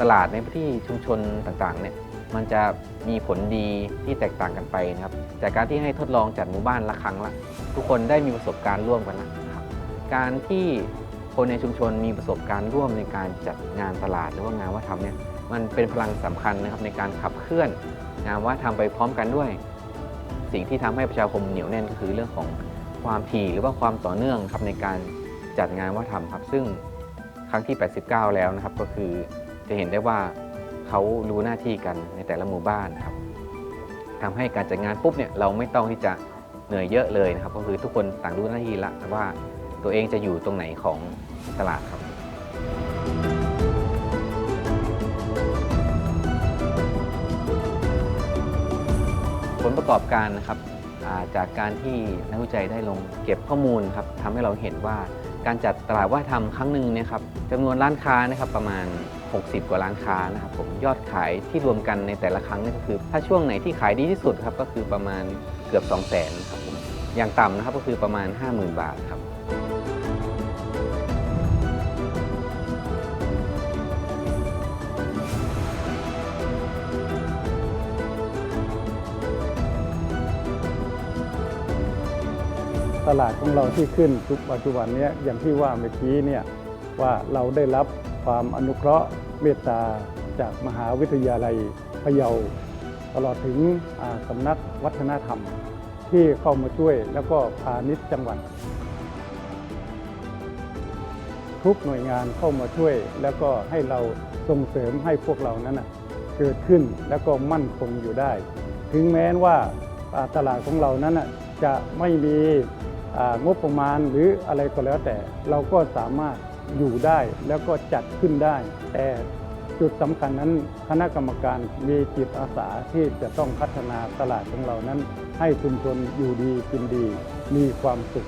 ตลาดในพื้นที่ชุมชนต่างๆเนี่ยมันจะมีผลดีที่แตกต่างกันไปนะครับ จากการที่ให้ทดลองจัดหมู่บ้านละครั้งละ ทุกคนได้มีประสบการณ์ร่วมกันนะครับ การที่คนในชุมชนมีประสบการณ์ร่วมในการจัดงานตลาดหรือว่างานวัฒนธรรมเนี่ยมันเป็นพลังสำคัญนะครับในการขับเคลื่อนงานวัฒนธรรมไปพร้อมกันด้วย สิ่งที่ทำให้ประชาคมเหนียวแน่นก็คือเรื่องของความถี่หรือว่าความต่อเนื่องครับในการจัดงานวัฒนธรรมครับซึ่งครั้งที่ 89 แล้วนะครับก็คือ จะเห็นได้ว่าเขารู้หน้าที่กันในแต่ละหมู่บ้านครับทำให้การจัดงานปุ๊บเนี่ยเราไม่ต้องที่จะเหนื่อยเยอะเลยนะครับ ก็คือทุกคนต่างรู้หน้าที่ละว่าตัวเองจะอยู่ตรงไหนของตลาดครับผลประกอบการนะครับจากการที่นักวิจัยได้ลงเก็บข้อมูลครับทำให้เราเห็นว่า การจัดตลาดว่าทำครั้งหนึ่งเนี่ยครับจำนวนร้านค้านะครับประมาณ 60 กว่าร้านค้านะครับผมยอดขายที่รวมกันในแต่ละครั้งนี่ก็คือ ถ้าช่วงไหนที่ขายดีที่สุดครับก็คือประมาณเกือบ 2 0 0 0 0 0ครับผมอย่างต่ำนะครับก็คือประมาณ 50,000 บาทครับ ตลาดของเราที่ขึ้นทุกปัจจุบันนี้อย่างที่ว่าเมื่อกี้เนี่ยว่าเราได้รับความอนุเคราะห์เมตตาจากมหาวิทยาลัยพะเยาตลอดถึงสำนักวัฒนธรรม ที่เข้ามาช่วยแล้วก็พาณิชย์จังหวัด ทุกหน่วยงานเข้ามาช่วย แล้วก็ให้เราส่งเสริมให้พวกเรานั้นนะเกิดขึ้นแล้วก็มั่นคงอยู่ได้ ถึงแม้ว่าตลาดของเรานั้นจะไม่มี งบประมาณหรืออะไรก็แล้วแต่ เราก็สามารถอยู่ได้แล้วก็จัดขึ้นได้ แต่จุดสำคัญนั้นคณะกรรมการมีจิตอาสาที่จะต้องพัฒนาตลาดของเรานั้น ให้ชุมชนอยู่ดีกินดี มีความสุข